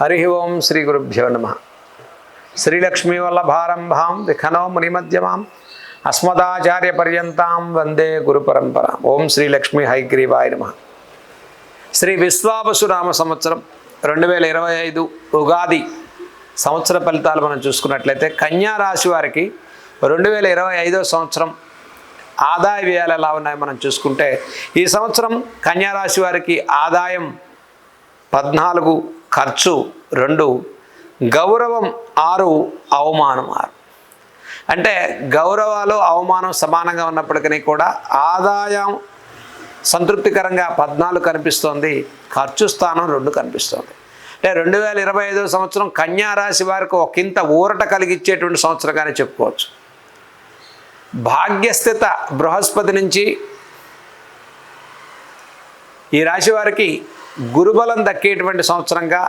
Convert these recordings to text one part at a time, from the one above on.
హరి ఓం శ్రీ గురుభ్యో నమ. శ్రీలక్ష్మీ వల్లభారంభాం విఖనో మునిమధ్యమాం అస్మదాచార్య పర్యంతం వందే గురు పరంపర. ఓం శ్రీ లక్ష్మీ హైగ్రీవాయ నమ. శ్రీ విశ్వావసునామ సంవత్సరం రెండు వేల ఇరవై ఐదు ఉగాది సంవత్సర ఫలితాలు మనం చూసుకున్నట్లయితే కన్యా రాశి వారికి రెండు వేల ఇరవై ఐదో సంవత్సరం ఆదాయ వ్యయాలు ఎలా ఉన్నాయో మనం చూసుకుంటే ఈ సంవత్సరం కన్యా రాశి వారికి ఆదాయం పద్నాలుగు ఖర్చు రెండు గౌరవం ఆరు అవమానం ఆరు. అంటే గౌరవాలు అవమానం సమానంగా ఉన్నప్పటికీ కూడా ఆదాయం సంతృప్తికరంగా పద్నాలుగు కనిపిస్తోంది ఖర్చు స్థానం రెండు కనిపిస్తోంది. అంటే రెండు వేల ఇరవై ఐదో సంవత్సరం కన్యా రాశి వారికి ఒకంత ఊరట కలిగించేటువంటి సంవత్సరంగానే చెప్పుకోవచ్చు. భాగ్యస్థిత బృహస్పతి నుంచి ఈ రాశి వారికి గురుబలం దక్కేటువంటి సంవత్సరంగా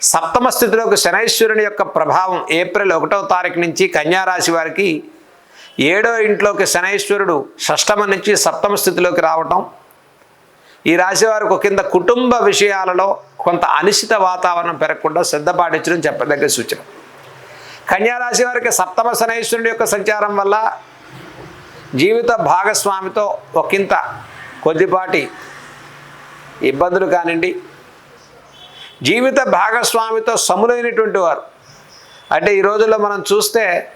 సప్తమ స్థితిలోకి శనైశ్వరుని యొక్క ప్రభావం ఏప్రిల్ ఒకటవ తారీఖు నుంచి కన్యారాశి వారికి ఏడో ఇంట్లోకి శనైశ్వరుడు షష్టమ నుంచి సప్తమ స్థితిలోకి రావటం. ఈ రాశి వారికి ఒక కింద కుటుంబ విషయాలలో కొంత అనిశ్చిత వాతావరణం పెరగకుండా శ్రద్ధ పాటించడం చెప్పదగ్గ సూచన. కన్యారాశి వారికి సప్తమ శనైశ్వరుడి యొక్క సంచారం వల్ల జీవిత భాగస్వామితో ఒకంత కొద్దిపాటి ఇబ్బందులు కానివ్వండి. జీవిత భాగస్వామితో సములైనటువంటి వారు. అంటే ఈ రోజుల్లో మనం చూస్తే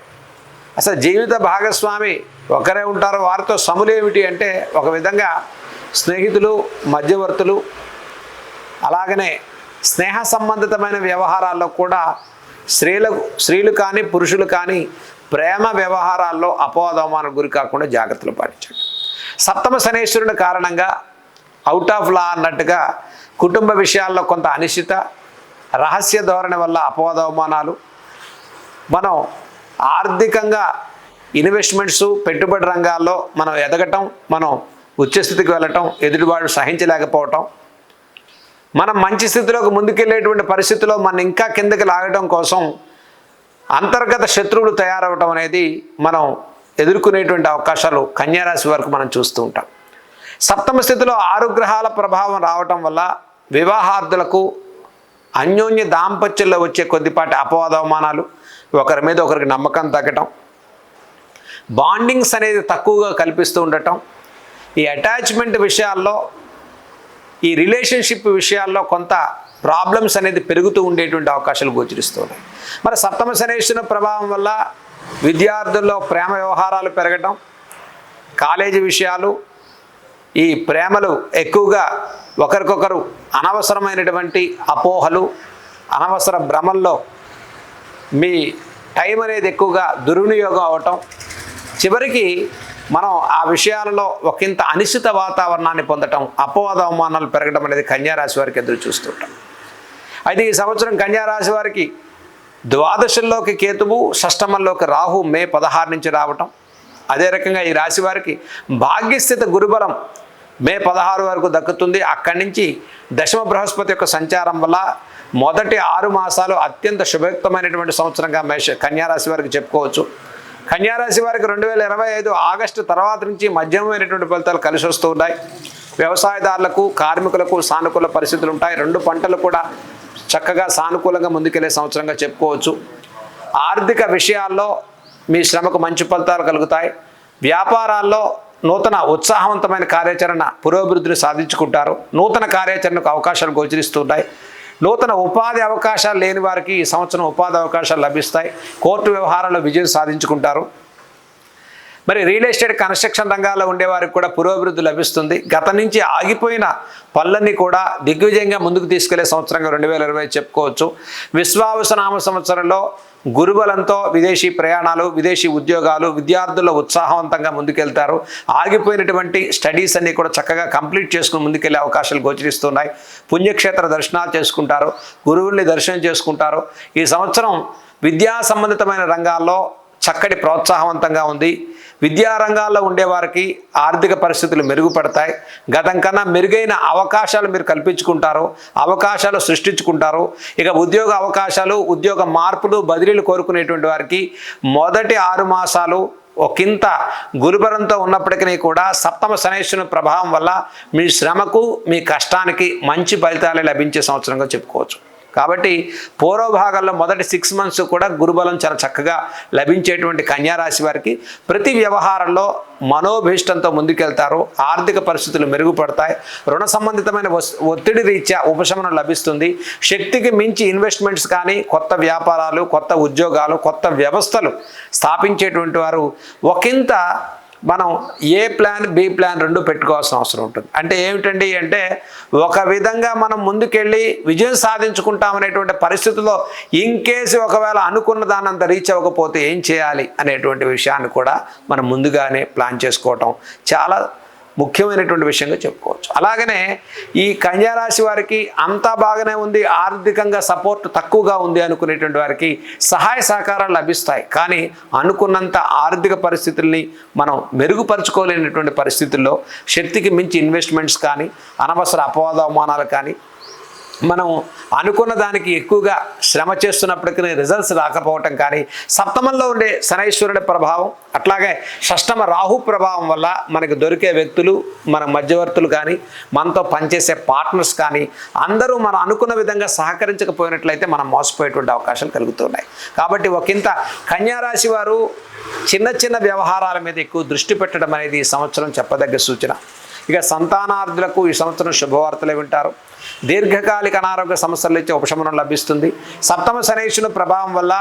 అసలు జీవిత భాగస్వామి ఒకరే ఉంటారు వారితో సములేమిటి అంటే ఒక విధంగా స్నేహితులు మధ్యవర్తులు అలాగనే స్నేహ సంబంధితమైన వ్యవహారాల్లో కూడా స్త్రీలకు స్త్రీలు కానీ పురుషులు కానీ ప్రేమ వ్యవహారాల్లో అపోదవమానం గురి కాకుండా జాగ్రత్తలు పాటించండి. సప్తమ శనేశ్వరుని కారణంగా అవుట్ ఆఫ్ లా అన్నట్టుగా కుటుంబ విషయాల్లో కొంత అనిశ్చిత రహస్య ధోరణి వల్ల అపవాదవమానాలు మనం ఆర్థికంగా ఇన్వెస్ట్మెంట్స్ పెట్టుబడి రంగాల్లో మనం ఎదగటం మనం ఉచ్చస్థితికి వెళ్ళటం ఎదుటివాడు సహించలేకపోవటం. మనం మంచి స్థితిలోకి ముందుకెళ్ళేటువంటి పరిస్థితిలో మనం ఇంకా కిందకి లాగడం కోసం అంతర్గత శత్రువులు తయారవటం అనేది మనం ఎదుర్కొనేటువంటి అవకాశాలు కన్యారాశి వరకు మనం చూస్తూ ఉంటాం. సప్తమ స్థితిలో ఆరు గ్రహాల ప్రభావం రావటం వల్ల వివాహార్థులకు అన్యోన్య దాంపత్యంలో వచ్చే కొద్దిపాటి అపవాదవమానాలు ఒకరి మీద ఒకరికి నమ్మకం తగ్గటం బాండింగ్స్ అనేది తక్కువగా కల్పిస్తూ ఉండటం ఈ అటాచ్మెంట్ విషయాల్లో ఈ రిలేషన్షిప్ విషయాల్లో కొంత ప్రాబ్లమ్స్ అనేది పెరుగుతూ ఉండేటువంటి అవకాశాలు గోచరిస్తున్నాయి మరి సప్తమ శనేశ్వర ప్రభావం వల్ల విద్యార్థుల్లో ప్రేమ వ్యవహారాలు పెరగటం కాలేజీ విషయాలు ఈ ప్రేమలు ఎక్కువగా ఒకరికొకరు అనవసరమైనటువంటి అపోహలు అనవసర భ్రమల్లో మీ టైం అనేది ఎక్కువగా దుర్వినియోగం అవటం చివరికి మనం ఆ విషయాలలో ఒకంత అనిశ్చిత వాతావరణాన్ని పొందటం అపవాద అవమానాలు పెరగడం అనేది కన్యారాశి వారికి ఎదురు చూస్తుంటాం అయితే ఈ సంవత్సరం కన్యారాశి వారికి ద్వాదశంలోకి కేతువు షష్టమంలోకి రాహు మే పదహారు నుంచి రావటం అదే రకంగా ఈ రాశి వారికి భాగ్యస్థిత గురుబలం మే పదహారు వరకు దక్కుతుంది. అక్కడి నుంచి దశమ బృహస్పతి యొక్క సంచారం వల్ల మొదటి ఆరు మాసాలు అత్యంత శుభయుక్తమైనటువంటి సంవత్సరంగా మేష కన్యారాశి వారికి చెప్పుకోవచ్చు. కన్యారాశి వారికి రెండు వేల ఇరవై ఐదు ఆగస్టు తర్వాత నుంచి మధ్యమైనటువంటి ఫలితాలు కలిసి వస్తూ ఉన్నాయి. వ్యవసాయదారులకు కార్మికులకు సానుకూల పరిస్థితులు ఉంటాయి. రెండు పంటలు కూడా చక్కగా సానుకూలంగా ముందుకెళ్ళే సంవత్సరంగా చెప్పుకోవచ్చు. ఆర్థిక విషయాల్లో మీ శ్రమకు మంచి ఫలితాలు కలుగుతాయి. వ్యాపారాల్లో నూతన ఉత్సాహవంతమైన కార్యాచరణ పురోభివృద్ధిని సాధించుకుంటారు. నూతన కార్యాచరణకు అవకాశాలు గోచరిస్తున్నాయి. నూతన ఉపాధి అవకాశాలు లేని వారికి ఈ సంవత్సరం ఉపాధి అవకాశాలు లభిస్తాయి. కోర్టు వ్యవహారాల్లో విజయం సాధించుకుంటారు. మరి రియల్ ఎస్టేట్ కన్స్ట్రక్షన్ రంగాల్లో ఉండేవారికి కూడా పురోభివృద్ధి లభిస్తుంది. గత నుంచి ఆగిపోయిన పనులన్నీ కూడా దిగ్విజయంగా ముందుకు తీసుకెళ్ళే సంవత్సరంగా రెండు వేల ఇరవై చెప్పుకోవచ్చు. విశ్వావసనామ సంవత్సరంలో గురుబలంతో విదేశీ ప్రయాణాలు విదేశీ ఉద్యోగాలు విద్యార్థుల ఉత్సాహవంతంగా ముందుకెళ్తారు. ఆగిపోయినటువంటి స్టడీస్ అన్నీ కూడా చక్కగా కంప్లీట్ చేసుకుని ముందుకెళ్ళే అవకాశాలు గోచరిస్తున్నాయి. పుణ్యక్షేత్ర దర్శనాలు చేసుకుంటారు. గురువుల్ని దర్శనం చేసుకుంటారు. ఈ సంవత్సరం విద్యా సంబంధితమైన రంగాల్లో చక్కటి ప్రోత్సాహవంతంగా ఉంది. విద్యారంగాల్లో ఉండేవారికి ఆర్థిక పరిస్థితులు మెరుగుపడతాయి. గతం కన్నా మెరుగైన అవకాశాలు మీరు కల్పించుకుంటారు. అవకాశాలు సృష్టించుకుంటారు. ఇక ఉద్యోగ అవకాశాలు ఉద్యోగ మార్పులు బదిలీలు కోరుకునేటువంటి వారికి మొదటి ఆరు మాసాలు ఒకంత గురుబరంతో ఉన్నప్పటికీ కూడా సప్తమ శనేశ్వరుని ప్రభావం వల్ల మీ శ్రమకు మీ కష్టానికి మంచి ఫలితాలే లభించే సంవత్సరంగా చెప్పుకోవచ్చు. కాబట్టి పూర్వభాగంలో మొదటి సిక్స్ మంత్స్ కూడా గురుబలం చాలా చక్కగా లభించేటువంటి కన్యారాశి వారికి ప్రతి వ్యవహారంలో మనోభీష్టంతో ముందుకెళ్తారు ఆర్థిక పరిస్థితులు మెరుగుపడతాయి రుణ సంబంధితమైన ఒత్తిడి రీత్యా ఉపశమనం లభిస్తుంది శక్తికి మించి ఇన్వెస్ట్మెంట్స్ కానీ కొత్త వ్యాపారాలు కొత్త ఉద్యోగాలు కొత్త వ్యవస్థలు స్థాపించేటువంటి వారు ఒకంత మనం ఏ ప్లాన్ బి ప్లాన్ రెండు పెట్టుకోవాల్సిన అవసరం ఉంటుంది. అంటే ఏమిటండి అంటే ఒక విధంగా మనం ముందుకెళ్ళి విజయం సాధించుకుంటామనేటువంటి పరిస్థితుల్లో ఇన్ కేసు ఒకవేళ అనుకున్న దానంత రీచ్ అవ్వకపోతే ఏం చేయాలి అనేటువంటి విషయాన్ని కూడా మనం ముందుగానే ప్లాన్ చేసుకోవటం చాలా ముఖ్యమైనటువంటి విషయంగా చెప్పుకోవచ్చు. అలాగనే ఈ కన్యారాశి వారికి అంతా బాగానే ఉంది ఆర్థికంగా సపోర్ట్ తక్కువగా ఉంది అనుకునేటువంటి వారికి సహాయ సహకారాలు లభిస్తాయి. కానీ అనుకున్నంత ఆర్థిక పరిస్థితుల్ని మనం మెరుగుపరుచుకోలేనటువంటి పరిస్థితుల్లో శక్తికి మించి ఇన్వెస్ట్మెంట్స్ కానీ అనవసర అపవాద అవమానాలు కానీ మనం అనుకున్న దానికి ఎక్కువగా శ్రమ చేస్తున్నప్పటికీ రిజల్ట్స్ రాకపోవటం కానీ సప్తమంలో ఉండే శనైశ్వరుడి ప్రభావం అట్లాగే షష్టమ రాహు ప్రభావం వల్ల మనకు దొరికే వ్యక్తులు మన మధ్యవర్తులు కానీ మనతో పనిచేసే పార్ట్నర్స్ కానీ అందరూ మనం అనుకున్న విధంగా సహకరించకపోయినట్లయితే మనం మోసపోయేటువంటి అవకాశాలు కలుగుతున్నాయి. కాబట్టి ఒకంత కన్యారాశి వారు చిన్న చిన్న వ్యవహారాల మీద ఎక్కువ దృష్టి పెట్టడం అనేది ఈ సంవత్సరం చెప్పదగ్గ సూచన. ఇక సంతానార్థులకు ఈ సంవత్సరం శుభవార్తలే వింటారు. దీర్ఘకాలిక అనారోగ్య సమస్యల నుంచి ఉపశమనం లభిస్తుంది. సప్తమ శనేశ్వరుని ప్రభావం వల్ల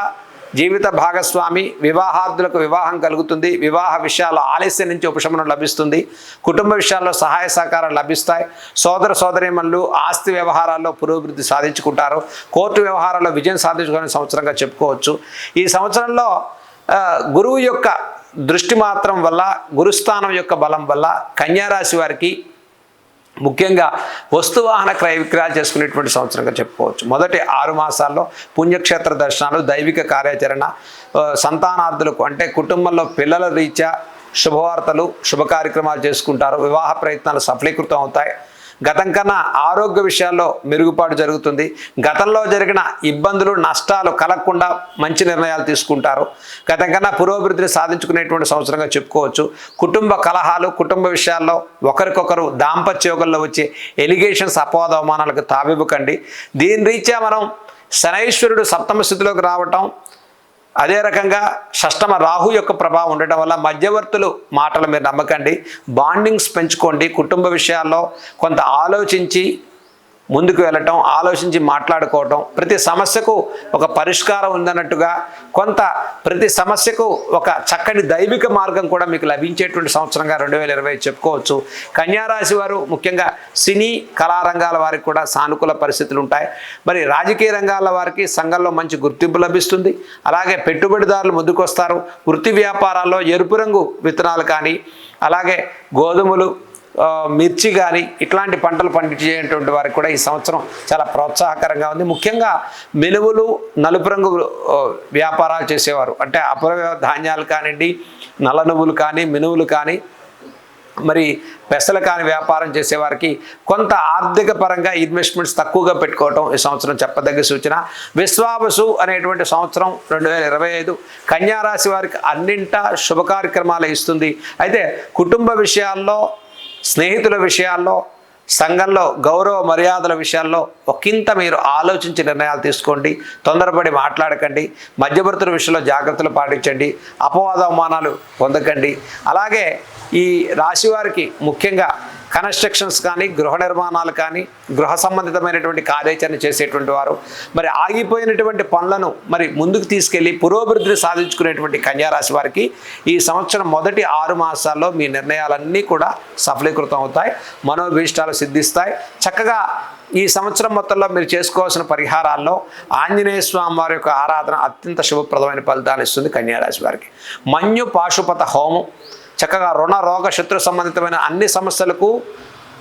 జీవిత భాగస్వామి వివాహార్థులకు వివాహం కలుగుతుంది. వివాహ విషయాల్లో ఆలస్యం నుంచి ఉపశమనం లభిస్తుంది. కుటుంబ విషయాల్లో సహాయ సహకారాలు లభిస్తాయి. సోదర సోదరిమల్లు ఆస్తి వ్యవహారాల్లో పురోభివృద్ధి సాధించుకుంటారు. కోర్టు వ్యవహారాల్లో విజయం సాధించుకునే సంవత్సరంగా చెప్పుకోవచ్చు. ఈ సంవత్సరంలో గురువు యొక్క దృష్టి మాత్రం వల్ల గురుస్థానం యొక్క బలం వల్ల కన్యారాశి వారికి ముఖ్యంగా వస్తువాహన క్రయ విక్రయాలు చేసుకునేటువంటి సంవత్సరంగా చెప్పుకోవచ్చు. మొదటి ఆరు మాసాల్లో పుణ్యక్షేత్ర దర్శనాలు దైవిక కార్యాచరణ సంతానార్థులకు అంటే కుటుంబంలో పిల్లల రీత్యా శుభవార్తలు శుభ కార్యక్రమాలు చేసుకుంటారు. వివాహ ప్రయత్నాలు సఫలీకృతం అవుతాయి. గతం కన్నా ఆరోగ్య విషయాల్లో మెరుగుపాటు జరుగుతుంది. గతంలో జరిగిన ఇబ్బందులు నష్టాలు కలగకుండా మంచి నిర్ణయాలు తీసుకుంటారు. గతం కన్నా పురోభివృద్ధిని సాధించుకునేటువంటి సంవత్సరంగా చెప్పుకోవచ్చు. కుటుంబ కలహాలు కుటుంబ విషయాల్లో ఒకరికొకరు దాంపత్య యోగంలో వచ్చే ఎలిగేషన్స్ అపవాద అవమానాలకు తావివ్వకండి. దీని రీత్యా మనం శనైశ్వరుడు సప్తమ స్థితిలోకి రావటం అదే రకంగా షష్టమ రాహు యొక్క ప్రభావం ఉండటం వల్ల మధ్యవర్తులు మాటలు మీరు నమ్మకండి బాండింగ్స్ పెంచుకోండి కుటుంబ విషయాల్లో కొంత ఆలోచించి ముందుకు వెళ్ళటం ఆలోచించి మాట్లాడుకోవటం ప్రతి సమస్యకు ఒక పరిష్కారం ఉందన్నట్టుగా కొంత ప్రతి సమస్యకు ఒక చక్కటి దైవిక మార్గం కూడా మీకు లభించేటువంటి సంవత్సరంగా రెండు వేల ఇరవై చెప్పుకోవచ్చు. కన్యారాశి వారు ముఖ్యంగా సినీ కళారంగాల వారికి కూడా సానుకూల పరిస్థితులు ఉంటాయి. మరి రాజకీయ రంగాల వారికి సంఘంలో మంచి గుర్తింపు లభిస్తుంది. అలాగే పెట్టుబడిదారులు ముందుకొస్తారు. వృత్తి వ్యాపారాల్లో ఎరుపు రంగు విత్తనాలు కానీ అలాగే గోధుమలు మిర్చి కానీ ఇట్లాంటి పంటలు పండించేటువంటి వారికి కూడా ఈ సంవత్సరం చాలా ప్రోత్సాహకరంగా ఉంది. ముఖ్యంగా మినువులు నలుపు రంగు వ్యాపారాలు చేసేవారు. అంటే అపర ధాన్యాలు కానివ్వండి నల్ల నువ్వులు కానీ మినువులు కానీ మరి పెసలు కాని వ్యాపారం చేసేవారికి కొంత ఆర్థిక పరంగా ఇన్వెస్ట్మెంట్స్ తక్కువగా పెట్టుకోవటం ఈ సంవత్సరం చెప్పదగ్గ సూచన. విశ్వావసు అనేటువంటి సంవత్సరం రెండు వేల ఇరవై ఐదు కన్యారాశి వారికి అన్నింటా శుభ కార్యక్రమాలు ఇస్తుంది. అయితే కుటుంబ విషయాల్లో స్నేహితుల విషయాల్లో సంఘంలో గౌరవ మర్యాదల విషయాల్లో ఒకంత మీరు ఆలోచించి నిర్ణయాలు తీసుకోండి తొందరపడి మాట్లాడకండి మధ్యవర్తుల విషయంలో జాగ్రత్తలు పాటించండి అపవాద అవమానాలు పొందకండి. అలాగే ఈ రాశి వారికి ముఖ్యంగా కన్స్ట్రక్షన్స్ కానీ గృహ నిర్మాణాలు కానీ గృహ సంబంధితమైనటువంటి కార్యాచరణ చేసేటువంటి వారు మరి ఆగిపోయినటువంటి పనులను మరి ముందుకు తీసుకెళ్ళి పురోభివృద్ధిని సాధించుకునేటువంటి కన్యారాశి వారికి ఈ సంవత్సరం మొదటి ఆరు మాసాల్లో మీ నిర్ణయాలన్నీ కూడా సఫలీకృతం అవుతాయి మనోభీష్టాలు సిద్ధిస్తాయి. చక్కగా ఈ సంవత్సరం మొత్తంలో మీరు చేసుకోవాల్సిన పరిహారాల్లో ఆంజనేయ స్వామి వారి యొక్క ఆరాధన అత్యంత శుభప్రదమైన ఫలితాలు ఇస్తుంది కన్యారాశి వారికి. మన్యు పాశుపత హోమం. చక్కగా రుణ రోగ శత్రు సంబంధితమైన అన్ని సమస్యలకు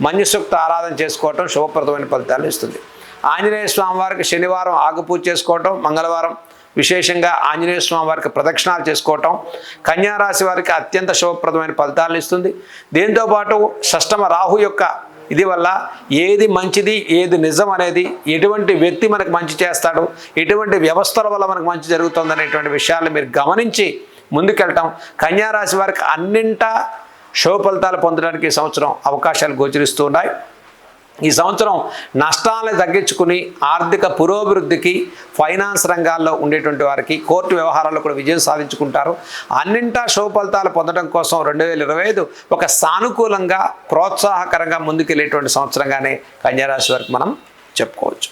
మంజుసూక్త ఆరాధన చేసుకోవటం శుభప్రదమైన ఫలితాలు ఇస్తుంది. ఆంజనేయ స్వామి వారికి శనివారం ఆగుపూజ చేసుకోవటం మంగళవారం విశేషంగా ఆంజనేయ స్వామి వారికి ప్రదక్షిణాలు చేసుకోవటం కన్యారాశి వారికి అత్యంత శుభప్రదమైన ఫలితాలను ఇస్తుంది. దీంతోపాటు షష్టమ రాహు యొక్క ఇది వల్ల ఏది మంచిది ఏది నిజం అనేది ఎటువంటి వ్యక్తి మనకు మంచి చేస్తాడు ఎటువంటి వ్యవస్థల వల్ల మనకు మంచి జరుగుతుంది అనేటువంటి విషయాలు మీరు గమనించి ముందుకెళ్ళటం కన్యారాశి వారికి అన్నింటా శుభ ఫలితాలు పొందడానికి ఈ సంవత్సరం అవకాశాలు గోచరిస్తూ ఉన్నాయి ఈ సంవత్సరం నష్టాలను తగ్గించుకుని ఆర్థిక పురోభివృద్ధికి ఫైనాన్స్ రంగాల్లో ఉండేటువంటి వారికి కోర్టు వ్యవహారాల్లో కూడా విజయం సాధించుకుంటారు. అన్నింటా శుభ ఫలితాలు పొందడం కోసం రెండు వేల ఇరవై ఐదు ఒక సానుకూలంగా ప్రోత్సాహకరంగా ముందుకెళ్ళేటువంటి సంవత్సరంగానే కన్యారాశి వారికి మనం చెప్పుకోవచ్చు.